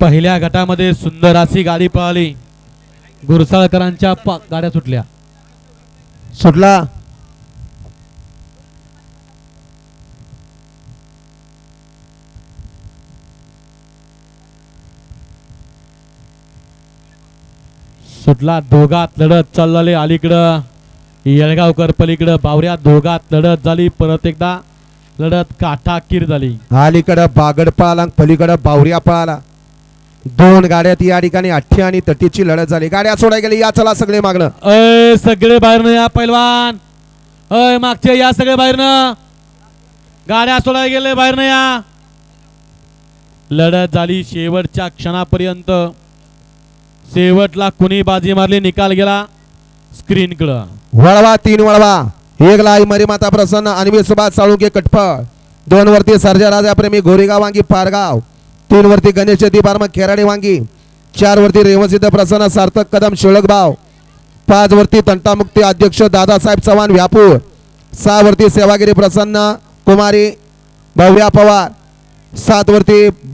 पहिल्या गटामध्ये सुंदर अशी गाडी पळाली. गुरसाळकरांच्या गाड्या सुटल्या. सुटला. सुटला दोघात लढत चालले अलीकडं. येळगावकर पलीकडं बावऱ्या दोघात लढत झाली. परत एकदा लढत काठाकीर झाली. अलीकडं बागड पळाला पलीकडं बावऱ्या पळाला. दोन गाड्यात या ठिकाणी अठ्ठी आणि तटीची लढत झाली. गाड्या सोडाय गेली. या चला सगळे मागणं. अय सगळे बाहेरनं या पैलवान. अय मागचे या सगळे बाहेरनं. गाड्या सोडायला गेले बाहेरनं या. लढत झाली शेवटच्या क्षणापर्यंत. शेवटला कुणी बाजी मारली निकाल गेला स्क्रीनकडं. वळवा तीन वळवा. एक लाई मरी माता प्रसन्न अन्वी सुभाष साळुंके कटफळ. दोन वरती सर्जा राजा प्रेमी गोरेगाव वांगी पारगाव. तीन वरती गणेश दीपार्म खेराडे वांगी. चार वरती रेवसिद्ध प्रसन्न सार्थक कदम शिळकबाव पाच वरती तंटामुक्ती अध्यक्ष दादासाहेब चव्हाण व्यापूर. सहा वरती सेवागिरी प्रसन्न कुमारी भव्या पवार. सात वरती बा